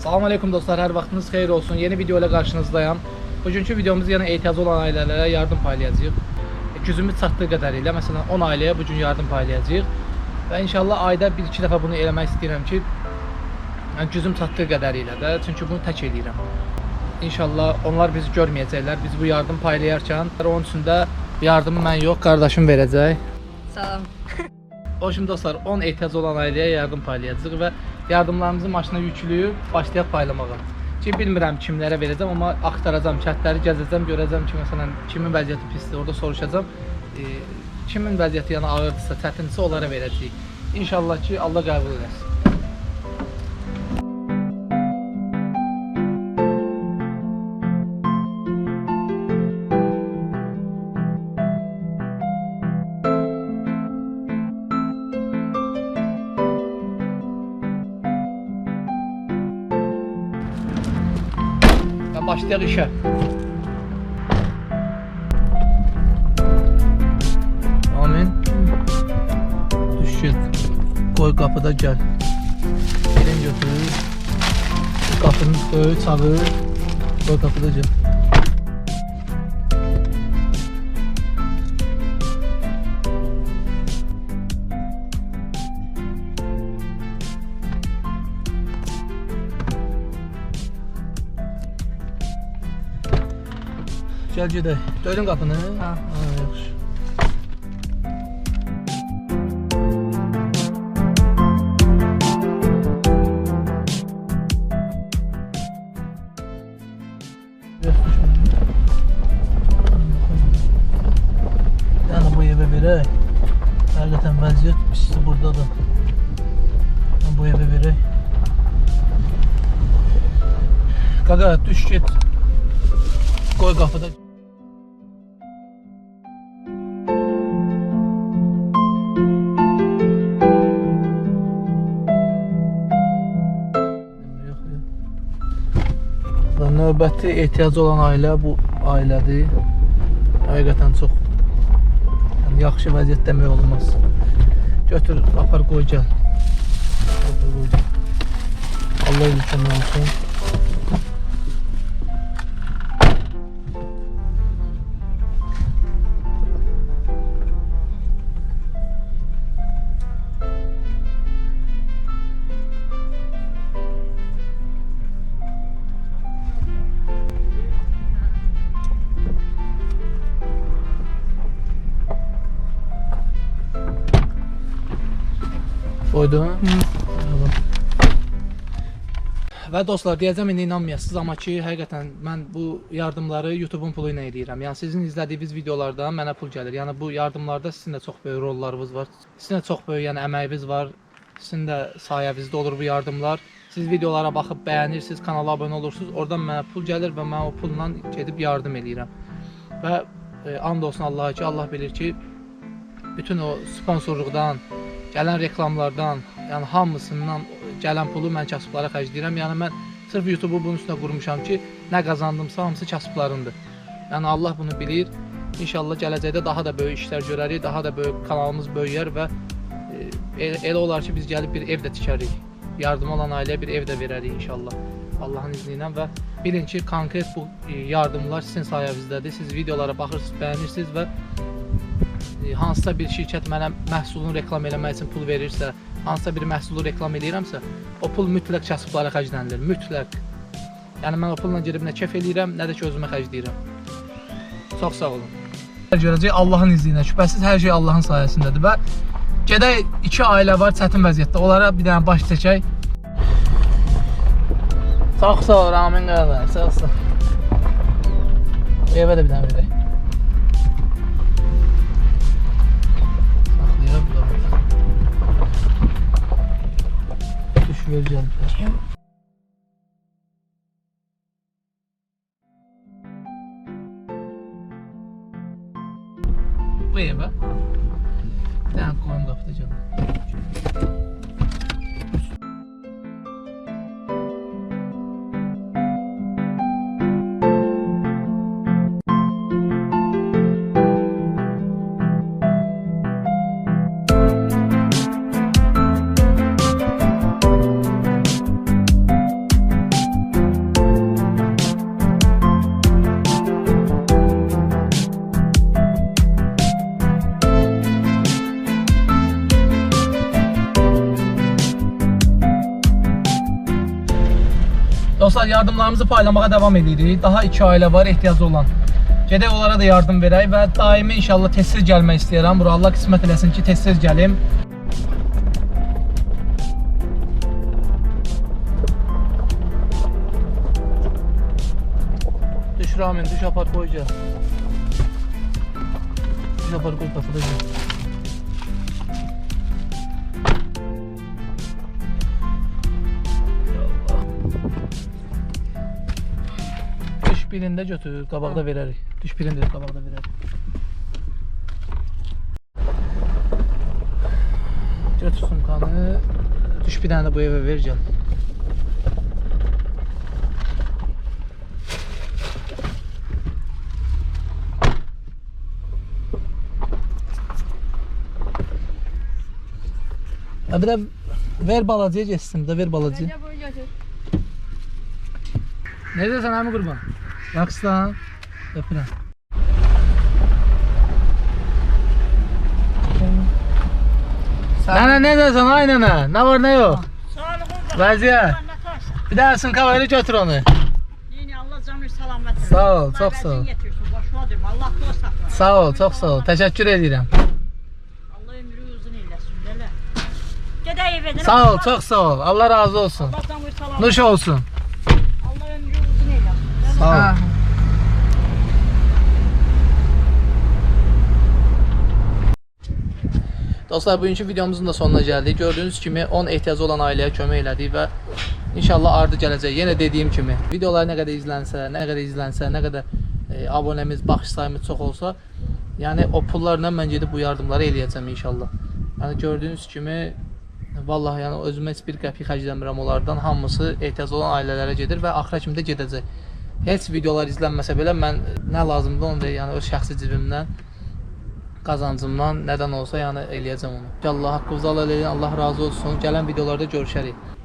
Salam aleyküm dostlar, hər vaxtınız xeyir olsun. Yeni video ilə qarşınızdayım. Bugünkü videomuz yenə ehtiyacı olan ailələrə yardım paylayacağıq. Gücümüz çatdığı qədərilə, məsələn 10 ailəyə bu gün yardım paylayacağıq. Və inşallah ayda 1-2 dəfə bunu eləmək istəyirəm ki, yəni gücüm çatdığı qədərilə də, çünki bunu tək eləyirəm. İnşallah onlar bizi görməyəcəklər. Biz bu yardım paylayarkən onun üçün də yardımı mən yox, qardaşım verəcək. Salam. O şimdi dostlar 10 ehtiyacı olan ailəyə yardım paylayacağıq və yardımlarımızı maşına yükləyib başlayaq paylamağa. Ki bilmirəm kimlərə verəcəm, amma axtaracağam, kətləri gəzəcəm, görəcəm ki, məsələn, kimin vəziyyəti pisdir, orada soruşacağam. E, kimin vəziyyəti yəni ağırdısa, çətindirsə onlara verəcəyik. İnşallah ki, Allah qəbul etsin. İşə. Amin. Düşün. Koy qapıda gəl. Elin götür. Qapının böyük çağır. Koy qapıda gəl. Gəl gedək. Döydün qapını? Ha. Ha, yaxşı. Yəni bu evə verək. Həqiqətən vəziyyət pisdir burada da. Yəni bu evə verək. Qaqa düş get. Yox. Və növbəti ehtiyacı olan ailə bu ailədir. Həqiqətən çox yəni yaxşı vəziyyət demək olmaz. Götür, apar qoy gəl. Apar qoy gəl. Allah yükümlü olsun. Qoydun? Və dostlar, deyəcəm indi inanmayasınız, amma ki, həqiqətən mən bu yardımları YouTube-un pulu ilə edirəm. Yəni sizin izlədiyiniz videolardan mənə pul gəlir. Yəni bu yardımlarda sizin də çox böyük rollarınız var. Sizin də çox böyük yəni əməyiniz var. Sizin də sayənizdə olur bu yardımlar. Siz videolara baxıb bəyənirsiniz, kanala abunə olursunuz. Oradan mənə pul gəlir və mən o pulla gedib yardım eləyirəm. Və e, and olsun Allaha ki, Allah bilir ki, bütün o sponsorluqdan, gələn reklamlardan, yəni hamısından gələn pulu mən kasıblara xərcləyirəm. Yəni mən sırf YouTube-u bunun üstünə qurmuşam ki, nə qazandımsa hamısı kasıblarındır. Yəni Allah bunu bilir. İnşallah gələcəkdə daha da böyük işlər görərik, daha da böyük kanalımız böyüyər və e, elə, olar ki, biz gəlib bir ev də tikərik. Yardım olan ailəyə bir ev də verərik inşallah. Allahın izni ilə və bilin ki, konkret bu e, yardımlar sizin sayənizdədir. Siz videolara baxırsınız, bəyənirsiniz və hansısa bir şirkət mənə məhsulunu reklam eləmək üçün pul verirsə, hansısa bir məhsulu reklam eləyirəmsə, o pul mütləq kasıblara xərclənilir, mütləq. Yəni mən o pulla gedib nə kef eləyirəm, nə də ki özümə xərcləyirəm. Çox sağ olun. Görəcək Allahın izni ilə, şübhəsiz hər şey Allahın sayəsindədir və gedək iki ailə var çətin vəziyyətdə. Onlara bir dənə baş çəkək. Çox sağ ol Ramin qardaş, sağ ol. Evə də bir dənə verək. Ver gəl. Bu dənə qoyun qapıda canım. Yardımlarımızı paylamaya devam edirik. Daha 2 ailə var ehtiyacı olan. Gedək onlara da yardım verək və daimi inşallah tez-tez gəlmək istəyirəm. Bura Allah qismət eləsin ki, tez-tez gəlim. Düş Ramin, düş apar gel. Düş apar koy kapıda gel. Düş birində götür, qabaqda verərik. Düş birində qabaqda verərik. Götür sumkanı. Düş bir dənə də bu evə ver gəl. Bir də ver balacıya getsin, bir də ver balacıya. Götür. Neredesin abi kurban? Yaxşısan? Öpürəm. Nənə necəsən ay nənə? Nə var? Sağlığın Vəziyyət. anlatarsan. Bir daha sınka verir götür onu. Yine Allah canı selamet versin. Sağ ol, çok sağ ol. Allah dost saklasın. Sağ ol, çox sağ ol. Təşəkkür edirəm. Allah ömrü uzun eylesin. Belə. Gedək evə. Sağ ol, çox sağ ol. Allah razı olsun. Nuş olsun. Allah ömrü uzun eylesin. Sağ ol. Dostlar bugünkü videomuzun da sonuna gəldik. Gördüyünüz kimi 10 ehtiyacı olan ailəyə kömək elədik və inşallah ardı gələcək. Yenə dediyim kimi videolar nə qədər izlənsə, nə qədər izlənsə, nə qədər e, abunəmiz, baxış sayımız çox olsa, yəni o pullarla mən gedib bu yardımları eləyəcəm inşallah. Yəni gördüyünüz kimi vallahi yəni özümə heç bir qəpik xərcləmirəm onlardan. Hamısı ehtiyacı olan ailələrə gedir və axıra kimi də gedəcək. Heç videolar izlənməsə belə mən nə lazımdır onu da yəni öz şəxsi cibimdən qazancımdan nədən olsa yəni eləyəcəm onu. İnşallah haqqınızı Allah eləyin. Allah razı olsun. Gələn videolarda görüşərik.